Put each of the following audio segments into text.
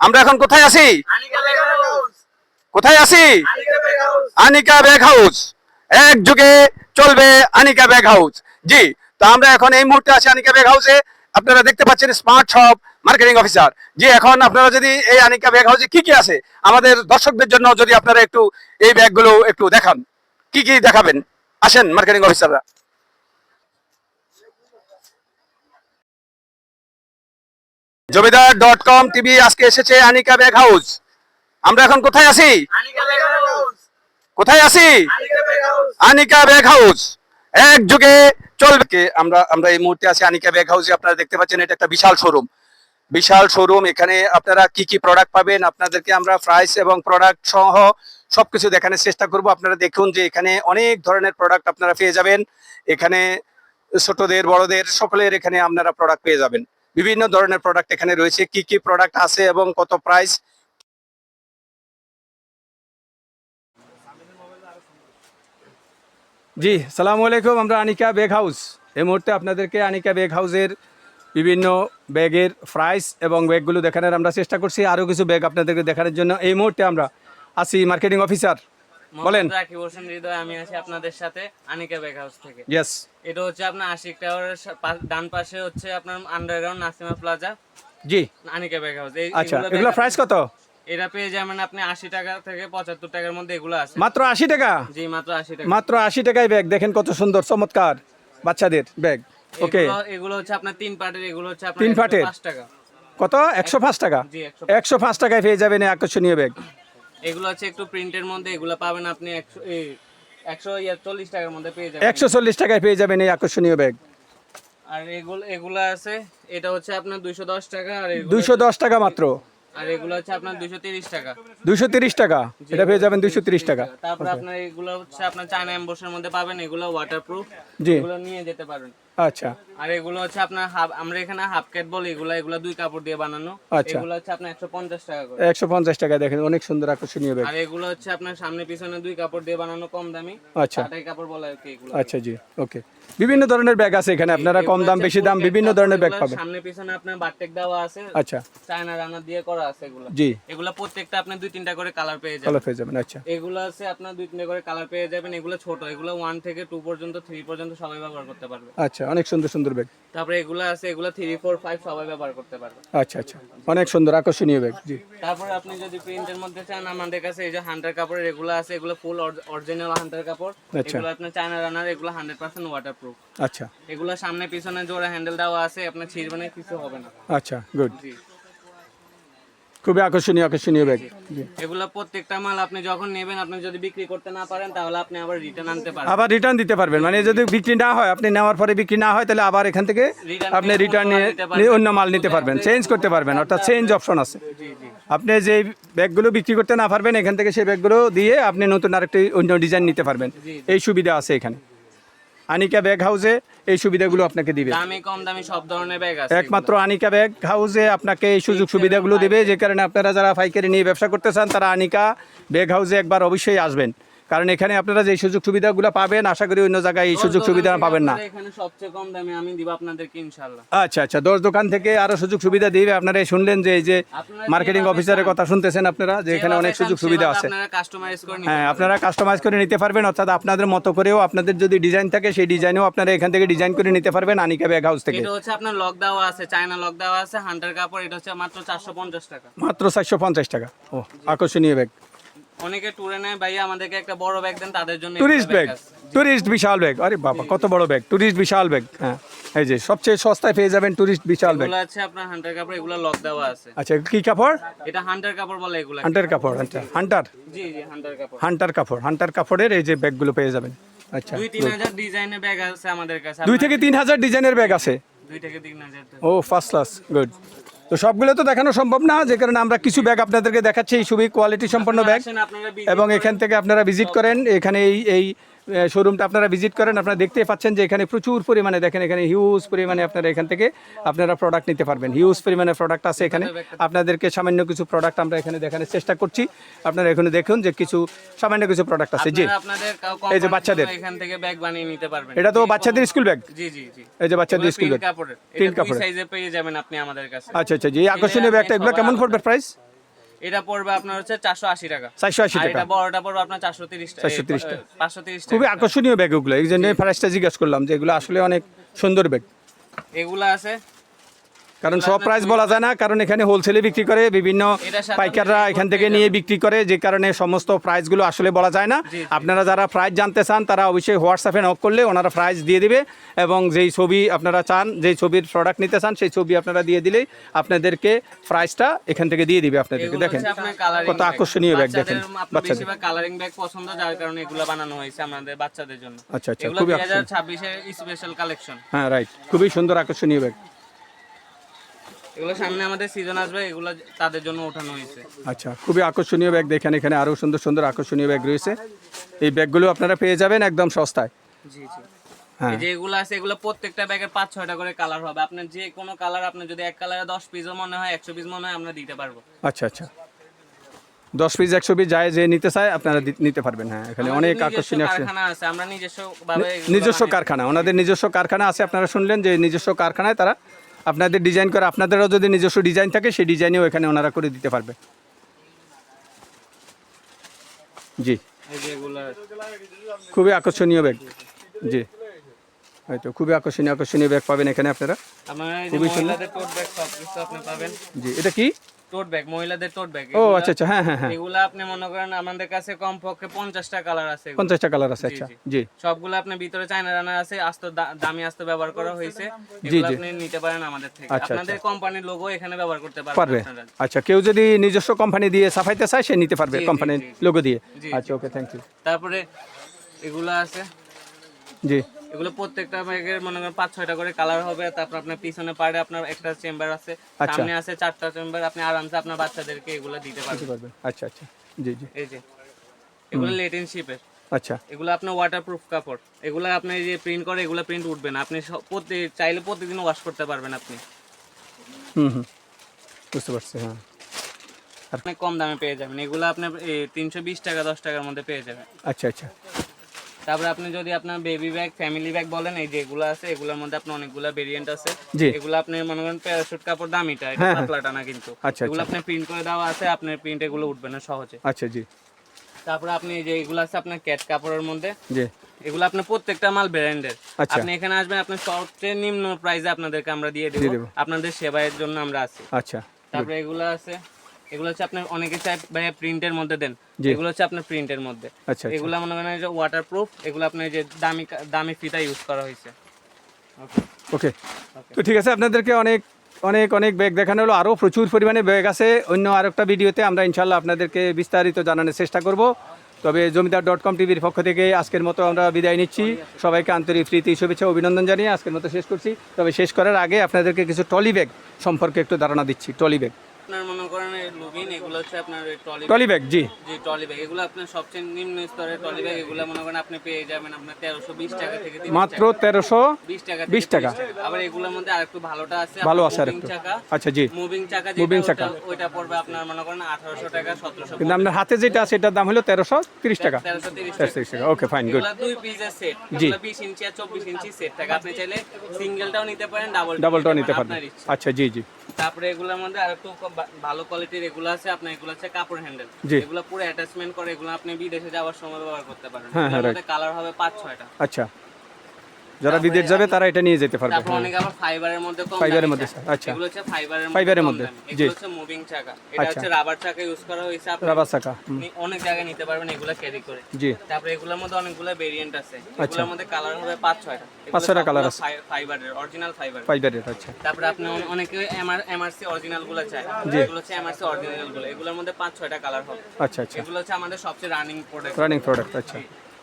আমরা এখন কোথায় আছি? কোথায় আছি? Anika bag house. এক যুগে চলবে আনিকা ব্যাগ হাউস। জি তো আমরা এখন এই মুহূর্তে আছি আনিকা ব্যাগ হাউসে। আপনারা দেখতে পাচ্ছেন স্মার্ট শপ মার্কেটিং অফিসার। জি এখন আপনারা যদি এই আনিকা ব্যাগ হাউসে কি কি আছে আমাদের দর্শকদের জন্য যদি আপনারা একটু এই ব্যাগগুলো একটু দেখান। কি কি দেখাবেন? আসেন মার্কেটিং অফিসাররা। জমিদার ডট কম টিভি আজকে এসেছে আনিকা ব্যাগ হাউস আমরা এখন কোথায় আছি? কোথায় আছি? আনিকা ব্যাগ হাউস এক যুগে চলবে। আমরা আমরা এই মুহূর্তে আছি আনিকা ব্যাগ হাউসে আপনারা দেখতে পাচ্ছেন এটা একটা বিশাল শোরুম বিশাল শোরুম এখানে আপনারা কি কি প্রোডাক্ট পাবেন আপনাদেরকে আমরা প্রাইস এবং প্রোডাক্ট সহ সবকিছু দেখানোর চেষ্টা করব। আপনারা দেখুন যে এখানে অনেক ধরনের প্রোডাক্ট আপনারা পেয়ে যাবেন। এখানে ছোটদের বড়দের সকলের এখানে আপনারা প্রোডাক্ট পেয়ে যাবেন। বিভিন্ন ধরনের প্রোডাক্ট এখানে রয়েছে, কি কি প্রোডাক্ট আছে এবং কত প্রাইস জি, সালামু আলাইকুম, আমরা আনিকা বেগ হাউস এই মুহূর্তে আপনাদেরকে আনিকা বেগ হাউসের বিভিন্ন ব্যাগের প্রাইস এবং ব্যাগগুলো দেখানোর আমরা চেষ্টা করছি। আরও কিছু ব্যাগ আপনাদেরকে দেখানোর জন্য। এই মুহূর্তে আমরা আছি মার্কেটিং অফিসার বলেন। রাকিব হোসেন হৃদয় আমি আছি আপনাদের সাথে আনিকা হাউস থেকে। ইয়েস এটা হচ্ছে আপনার আশিক টাওয়ারের ডান পাশে হচ্ছে আপনার আন্ডারগ্রাউন্ড নাসিমা প্লাজা জি। আনিকা হাউস আচ্ছা এগুলো প্রাইস কত? এটা পেয়ে যাবেন আপনি আশি টাকা থেকে পঁচাত্তর টাকার মধ্যে এগুলো আছে। মাত্র আশি টাকা? জি মাত্র আশি টাকা। মাত্র আশি টাকায় ব্যাগ দেখেন কত সুন্দর চমৎকার বাচ্চাদের ব্যাগ ওকে এগুলো- হচ্ছে আপনার তিন পার্টের এগুলো হচ্ছে আপনার তিন পার্টের? পাঁচ টাকা। কত? একশো পাঁচ টাকা? একশো পাঁচ। টাকায় পেয়ে যাবেন আকর্ষণীয় ব্যাগ এগুলো হচ্ছে একটু প্রিন্টের মধ্যে এগুলো পাবেন আপনি একশো একশো চল্লিশ টাকার মধ্যে পেয়ে যাবেন। একশো চল্লিশ টাকায় পেয়ে যাবেন এই আকর্ষণীয় ব্যাগ আর এগুলো এগুলো আছে এটা হচ্ছে আপনার দুইশো দশ টাকা আর দুইশো দশ টাকা মাত্র। আর এগুলো হচ্ছে আপনার দুইশো তিরিশ টাকা। দুইশো তিরিশ টাকা এটা পেয়ে যাবেন দুইশো তিরিশ টাকা। তারপর আপনার এগুলো হচ্ছে আপনার চায়না এম্বসের মধ্যে পাবেন এগুলো ওয়াটারপ্রুফ এগুলো নিয়ে যেতে পারবেন আচ্ছা। আর এগুলো হচ্ছে আপনার হাফ আমরা এখানে হাফ ক্যাট বলি এগুলো এগুলো দুই কাপড় দিয়ে বানানো। আচ্ছা। এগুলো হচ্ছে আপনার একশো পঞ্চাশ টাকা করে। টাকা দেখেন অনেক সুন্দর আকর্ষণীয় ব্যাগ। আর এগুলো হচ্ছে আপনার সামনে পিছনে দুই কাপড় দিয়ে বানানো কম দামি। আচ্ছা। কাপড় বলে এগুলো। আচ্ছা জি ওকে। বিভিন্ন ধরনের ব্যাগ আছে এখানে আপনারা কম দাম বেশি দাম বিভিন্ন ধরনের ব্যাগ পাবেন। সামনে পিছনে আপনার বারটেক দেওয়া আছে। আচ্ছা। চায়না রান্না দিয়ে করা আছে এগুলো। জি। এগুলো প্রত্যেকটা আপনি দুই তিনটা করে কালার পেয়ে যাবেন। কালার পেয়ে যাবেন আচ্ছা। এগুলো আছে আপনার দুই তিনটা করে কালার পেয়ে যাবেন। এগুলো ছোট এগুলো ওয়ান থেকে টু পর্যন্ত থ্রি পর্যন্ত সবাই ব্যবহার করতে পারবে। আচ্ছা অনেক সুন্দর সুন্দর ব্যাগ তারপরে এগুলো আছে এগুলো থ্রি ফোর ফাইভ সবাই ব্যবহার করতে পারবে। আচ্ছা আচ্ছা। অনেক সুন্দর আকর্ষণীয় ব্যাগ জি। তারপরে আপনি যদি প্রিন্টের মধ্যে চান আমাদের কাছে এই যে হান্টার কাপড়ের এগুলা আছে এগুলা ফুল অরিজিনাল হান্টার কাপড়। আচ্ছা। এগুলো আপনার চায়না রানার এগুলো 100% ওয়াটারপ্রুফ আচ্ছা। এগুলা সামনে পিছনে জোড়া হ্যান্ডেল দেওয়া আছে আপনার ছিড়বে কিছু হবে না। আচ্ছা গুড জি। খুবই আকর্ষণীয় আকর্ষণীয় ব্যাগ এগুলো প্রত্যেকটা মাল আপনি যখন নেবেন আপনি যদি বিক্রি করতে না পারেন তাহলে আপনি আবার রিটার্ন আনতে পারেন আবার রিটার্ন দিতে পারবেন। মানে যদি বিক্রি না হয় আপনি নেওয়ার পরে বিক্রি না হয় তাহলে আবার এখান থেকে আপনি রিটার্ন নিয়ে অন্য মাল নিতে পারবেন। চেঞ্জ করতে পারবেন অর্থাৎ চেঞ্জ অপশন আছে। আপনি যে ব্যাগগুলো বিক্রি করতে না পারবেন এখান থেকে সেই ব্যাগগুলো দিয়ে আপনি নতুন আরেকটি অন্য ডিজাইন নিতে পারবেন। এই সুবিধা আছে এখানে। আনিকা ব্যাগ হাউসে এই সুবিধাগুলো আপনাকে দিবে। দামি কম দামি সব ধরনের ব্যাগ আছে একমাত্র আনিকা ব্যাগ হাউসে আপনাকে এই সুযোগ সুবিধাগুলো দেবে যে কারণে আপনারা যারা ফাইকারি নিয়ে ব্যবসা করতে চান তারা আনিকা ব্যাগ হাউসে একবার অবশ্যই আসবেন। কারণ এখানে আপনারা যে সুযোগ সুবিধাগুলো পাবেন আশা করি অন্য জায়গায় এই সুযোগ সুবিধা পাবেন না। এখানে সবচেয়ে কম দামে আমি দিব আপনাদেরকে ইনশাআল্লাহ। আচ্ছা আচ্ছা দশ দোকান থেকে আরও সুযোগ সুবিধা দিবে। আপনারা শুনলেন যে এই যে মার্কেটিং অফিসারের কথা শুনতেছেন আপনারা যে এখানে অনেক সুযোগ সুবিধা আছে। আপনারা কাস্টমাইজ করে নিতে হ্যাঁ আপনারা কাস্টমাইজ করে নিতে পারবেন অর্থাৎ আপনাদের মতো করেও আপনাদের যদি ডিজাইন থাকে সেই ডিজাইনও আপনারা এখান থেকে ডিজাইন করে নিতে পারবেন আনিকা ব্যাগ হাউস থেকে। এটা হচ্ছে আপনার লক দেওয়া আছে চায়না লক দেওয়া আছে হান্টার কাপড় এটা হচ্ছে মাত্র চারশো পঞ্চাশ টাকা। মাত্র চারশো পঞ্চাশ টাকা। ও আকর্ষণীয় ব্যাগ অনেকে ট্যুরে নেয় ভাইয়া আমাদেরকে একটা বড় ব্যাগ দেন তাদের জন্য টুরিস্ট ব্যাগ টুরিস্ট বিশাল ব্যাগ আরে বাবা কত বড় ব্যাগ টুরিস্ট বিশাল ব্যাগ হ্যাঁ এই যে সবচেয়ে সস্তায় পেয়ে যাবেন টুরিস্ট বিশাল ব্যাগ এগুলো আছে আপনার হান্টার কাপড় এগুলো লক দেওয়া আছে। আচ্ছা কি কাপড়? এটা হান্টার কাপড় বলে এগুলো হান্টার কাপড় আচ্ছা। হান্টার জি জি হান্টার কাপড়। হান্টার কাপড় হান্টার কাপড়ের এই যে ব্যাগগুলো পেয়ে যাবেন। আচ্ছা দুই তিন হাজার ডিজাইনের ব্যাগ আছে আমাদের কাছে। দুই থেকে তিন হাজার ডিজাইনের ব্যাগ আছে? থেকে ও ফার্স্ট ক্লাস গুড তো সবগুলো তো দেখানো সম্ভব না যে কারণে আমরা কিছু ব্যাগ আপনাদেরকে দেখাচ্ছি এই খুবই কোয়ালিটি সম্পন্ন ব্যাগ এবং এখান থেকে আপনারা ভিজিট করেন এখানে এই এই শোরুমটা আপনারা ভিজিট করেন আপনারা দেখতেই পাচ্ছেন যে এখানে প্রচুর পরিমাণে দেখেন এখানে হিউজ পরিমাণে আপনারা এখান থেকে আপনারা প্রোডাক্ট নিতে পারবেন। হিউজ পরিমাণে প্রোডাক্ট আছে এখানে। আপনাদেরকে সামান্য কিছু প্রোডাক্ট আমরা এখানে দেখানোর চেষ্টা করছি। আপনারা এখানে দেখুন যে কিছু সামান্য কিছু প্রোডাক্ট আছে। জি। এই যে বাচ্চাদের। এখান থেকে ব্যাগ বানিয়ে নিতে পারবেন। এটা তো বাচ্চাদের স্কুল ব্যাগ জি জি জি। এই যে বাচ্চাদের স্কুল ব্যাগ কাপড়ের। দুই কাপড়ের। সাইজে পেয়ে যাবেন আপনি আমাদের কাছে। আচ্ছা আচ্ছা জি। আকর্ষণীয় ব্যাগটা এগুলো কেমন পড়বে প্রাইস এটা পড়বে আপনার হচ্ছে চারশো আশি টাকা। চারশো আশি আর টাকা। এটা বড়টা পড়বে আপনার চারশো তিরিশ টাকা। 430 টাকা। পাঁচশো তিরিশ টাকা। খুবই আকর্ষণীয় ব্যাগ ওগুলো এই জন্য প্রাইসটা জিজ্ঞাসা করলাম যে এগুলো আসলে অনেক সুন্দর ব্যাগ এগুলো আছে কারণ সব প্রাইস বলা যায় না কারণ এখানে হোলসেলে বিক্রি করে বিভিন্ন পাইকাররা এখান থেকে নিয়ে বিক্রি করে যে কারণে সমস্ত প্রাইসগুলো আসলে বলা যায় না। আপনারা যারা প্রাইস জানতে চান তারা অবশ্যই হোয়াটসঅ্যাপে নক করলে ওনারা প্রাইস দিয়ে দিবে এবং যেই ছবি আপনারা চান যেই ছবির প্রোডাক্ট নিতে চান সেই ছবি আপনারা দিয়ে দিলেই আপনাদেরকে প্রাইসটা এখান থেকে দিয়ে দিবে আপনাদেরকে দেখেন। কত আকর্ষণীয় ব্যাগ দেখেন বাচ্চাদের। কালারিং ব্যাগ পছন্দ যার কারণে এগুলো বানানো হয়েছে আমাদের বাচ্চাদের জন্য। আচ্ছা, আচ্ছা, খুবই দুই হাজার ছাব্বিশের স্পেশাল কালেকশন হ্যাঁ রাইট খুবই সুন্দর আকর্ষণীয় ব্যাগ এগুলো সামনে আমাদের সিজন আসবে এগুলো তাদের জন্য ওঠানো হয়েছে। আচ্ছা খুবই আকর্ষণীয় ব্যাগ দেখেন এখানে আরও সুন্দর সুন্দর আকর্ষণীয় ব্যাগ রয়েছে। এই ব্যাগগুলো আপনারা পেয়ে যাবেন একদম সস্তায়। জি জি। হ্যাঁ। যে এগুলো আছে এগুলো প্রত্যেকটা ব্যাগের পাঁচ ছয়টা করে কালার হবে। আপনার যে কোনো কালার আপনার যদি এক কালারে দশ পিসও মনে হয় একশো পিস মনে হয় আমরা দিতে পারব। আচ্ছা আচ্ছা। দশ পিস একশো পিস যায় যে নিতে চায় আপনারা নিতে পারবেন হ্যাঁ। এখানে অনেক আকর্ষণীয় কারখানা আছে আমরা নিজস্ব নিজস্ব কারখানা ওনাদের নিজস্ব কারখানা আছে আপনারা শুনলেন যে নিজস্ব কারখানায় তারা আপনাদের ডিজাইন করে আপনাদেরও যদি নিজস্ব ডিজাইন থাকে সেই ডিজাইনেও এখানে ওনারা করে দিতে পারবে। জি। খুবই আকর্ষণীয় ব্যাগ জি। হয়তো খুবই আকর্ষণীয় আকর্ষণীয় ব্যাগ পাবেন এখানে আপনারা। খুবই পাবেন। জি। এটা কি? টোট ব্যাগ মহিলাদের টোট ব্যাগ ও আচ্ছা আচ্ছা হ্যাঁ হ্যাঁ হ্যাঁ। এগুলো আপনি মনে করেন আমাদের কাছে কমপক্ষে কালার আছে এগুলো। পঞ্চাশটা কালার আছে আচ্ছা জি। সবগুলো আপনার ভিতরে চায়না রান্না আছে আস্ত দামি আস্ত ব্যবহার করা হয়েছে। এগুলো আপনি নিতে পারেন আমাদের থেকে। আচ্ছা, আপনাদের কোম্পানির লোগো এখানে ব্যবহার করতে পারবেন পারবে। আচ্ছা কেউ যদি নিজস্ব কোম্পানি দিয়ে সাফাইতে চায় সে নিতে পারবে কোম্পানির। লোগো দিয়ে। আচ্ছা ওকে থ্যাংক ইউ তারপরে এগুলো আছে। জি। এগুলো প্রত্যেকটা ব্যাগের মনে করেন পাঁচ ছয়টা করে কালার হবে তারপর আপনার পিছনে পাড়ে আপনার একটা চেম্বার আছে আচ্ছা। সামনে আছে চারটা চেম্বার আপনি আরামসে আপনার বাচ্চাদেরকে এগুলো দিতে পারবেন। আচ্ছা আচ্ছা। জি জি। এই যে এগুলো লেটেন শিপের। আচ্ছা। এগুলো আপনার ওয়াটারপ্রুফ কাপড়। এগুলো আপনি যে প্রিন্ট করে এগুলো প্রিন্ট উঠবে না। আপনি প্রতি চাইলে প্রতিদিন ওয়াশ করতে পারবেন আপনি। হুম হুম। বুঝতে পারছি হ্যাঁ। আপনি কম দামে পেয়ে যাবেন। এগুলো আপনার তিনশো বিশ টাকা দশ টাকার মধ্যে পেয়ে যাবেন। আচ্ছা আচ্ছা। তারপরে আপনি যদি আপনার বেবি ব্যাগ ফ্যামিলি ব্যাগ বলেন এই যে এগুলো আছে এগুলোর মধ্যে আপনার অনেকগুলো ভেরিয়েন্ট আছে। এগুলো আপনি মনে করেন প্যারাশুট কাপড় দামিটা এটা হ্যাঁ, হ্যাঁ। পাতলাটা না কিন্তু। আচ্ছা, এগুলো আচ্ছা। আপনি প্রিন্ট করে দেওয়া আছে আপনার প্রিন্ট এগুলো উঠবে না সহজে। আচ্ছা জি। তারপরে আপনি এই যে এগুলো আছে আপনার ক্যাট কাপড়ের মধ্যে জি। এগুলো আপনার প্রত্যেকটা মাল ব্র্যান্ডের আচ্ছা। আপনি এখানে আসবেন আপনার সবচেয়ে নিম্ন প্রাইসে আপনাদেরকে আমরা দিয়ে দেবো। আপনাদের সেবায়ের জন্য আমরা আছি। আচ্ছা। তারপরে এগুলো আছে এগুলো হচ্ছে আপনার অনেকে চাই ভাই প্রিন্টের মধ্যে দেন। এগুলো হচ্ছে আপনার প্রিন্টের মধ্যে। আচ্ছা আচ্ছা। এগুলো মনে করেন যে ওয়াটার প্রুফ এগুলো আপনার যে দামি দামি ফিতা ইউজ করা হয়েছে। ওকে ওকে তো ঠিক আছে আপনাদেরকে অনেক অনেক অনেক ব্যাগ দেখানো হলো। আরও প্রচুর পরিমাণে ব্যাগ আছে। অন্য আরেকটা ভিডিওতে আমরা ইনশাল্লাহ আপনাদেরকে বিস্তারিত জানানোর চেষ্টা করব। তবে জমিদার ডট কম টিভির পক্ষ থেকে আজকের মতো আমরা বিদায় নিচ্ছি। সবাইকে আন্তরিক প্রীতি শুভেচ্ছা অভিনন্দন জানিয়ে আজকের মতো শেষ করছি। তবে শেষ করার আগে আপনাদেরকে কিছু টলি ব্যাগ সম্পর্কে একটু ধারণা দিচ্ছি। Trolley bag. আপনার মনে করেন লুবিন এগুলো হচ্ছে আপনার ট্রলি ব্যাগ জি। Trolley bag. এগুলো আপনার সবচেয়ে নিম্ন স্তরের ট্রলি ব্যাগ। এগুলো মনে করেন আপনি পেয়ে যাবেন আপনার তেরোশো বিশ টাকা থেকে মাত্র তেরোশো বিশ টাকা 20 টাকা। আবার এগুলোর মধ্যে আরেকটু ভালোটা আছে ভালো আছে আর moving একটু চাকা। আচ্ছা জি। মুভিং চাকা যেটা চাকা। ওইটা পড়বে আপনার মনে করেন আঠারোশো টাকা সতেরোশো কিন্তু আপনার হাতে যেটা আছে এটার দাম হলো তেরোশো তিরিশ টাকা। তেরোশো তিরিশ টাকা। ওকে ফাইন গুড দুই পিসের সেট জি। বিশ ইঞ্চি আর চব্বিশ ইঞ্চি সেট থাকে আপনি চাইলে সিঙ্গেলটাও নিতে পারেন ডাবল ডাবলটাও নিতে পারেন আচ্ছা জি জি। তারপরে এগুলোর মধ্যে আর একটু ভালো কোয়ালিটির এগুলো আছে আপনার এগুলো আছে কাপড় হ্যান্ডেল। এগুলো পুরো অ্যাটাচমেন্ট করে এগুলো আপনি বিদেশে যাওয়ার সময় ব্যবহার করতে পারেন। হ্যাঁ, হ্যাঁ, কালার হবে পাঁচ ছয়টা। আচ্ছা। যারা বিদেশ যাবে তারা এটা নিয়ে যেতে পারবে। তারপর অনেকে আবার ফাইবারের মধ্যে কম ফাইবারের মধ্যে। আচ্ছা। এগুলো হচ্ছে ফাইবারের মধ্যে ফাইবারের মধ্যে। জি। হচ্ছে মুভিং চাকা। এটা আচ্ছা। হচ্ছে রাবার চাকা ইউজ করা হয়েছে আপনি। রাবার চাকা আপনি অনেক জায়গায় নিতে পারবেন এগুলো ক্যারি করে। জি। তারপরে এগুলোর মধ্যে অনেকগুলো ভেরিয়েন্ট আছে। আচ্ছা। এগুলোর মধ্যে কালার হবে পাঁচ ছয়টা। পাঁচ ছয়টা colour আছে। ফাইবারের অরিজিনাল ফাইবার ফাইবারের আচ্ছা। তারপরে আপনি অনে- অনেকে এমআর এমআরসি অরিজিনালগুলো চায়। এগুলো হচ্ছে এমআরসি অরিজিনালগুলো। এগুলোর মধ্যে পাঁচ ছয়টা কালার হবে। আচ্ছা আচ্ছা। এগুলো হচ্ছে আমাদের সবচেয়ে রানিং প্রোডাক্ট রানিং প্রোডাক্ট আচ্ছা।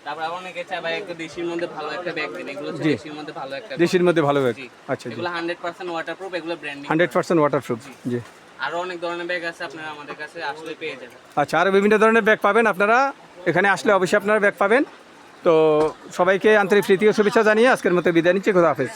তারপর আবার অনেকে চায় ভাই একটা দেশির মধ্যে ভালো একটা ব্যাগ দিন। এগুলো হচ্ছে জি। দেশির মধ্যে ভালো একটা bag। দেশের মধ্যে ভালো ব্যাগ জি। আচ্ছা জি। এগুলো হান্ড্রেড পার্সেন্ট ওয়াটারপ্রুফ এগুলো ব্র্যান্ডিং হান্ড্রেড পার্সেন্ট ওয়াটারপ্রুফ জি। আরও অনেক ধরনের ব্যাগ আছে আপনারা আমাদের কাছে আসলে পেয়ে যাবেন। আচ্ছা আরও বিভিন্ন ধরনের ব্যাগ পাবেন আপনারা। এখানে আসলে অবশ্যই আপনারা ব্যাগ পাবেন। তো সবাইকে আন্তরিক প্রীতি ও শুভেচ্ছা জানিয়ে আজকের মতো বিদায় নিচ্ছি। খোদা হাফেজ।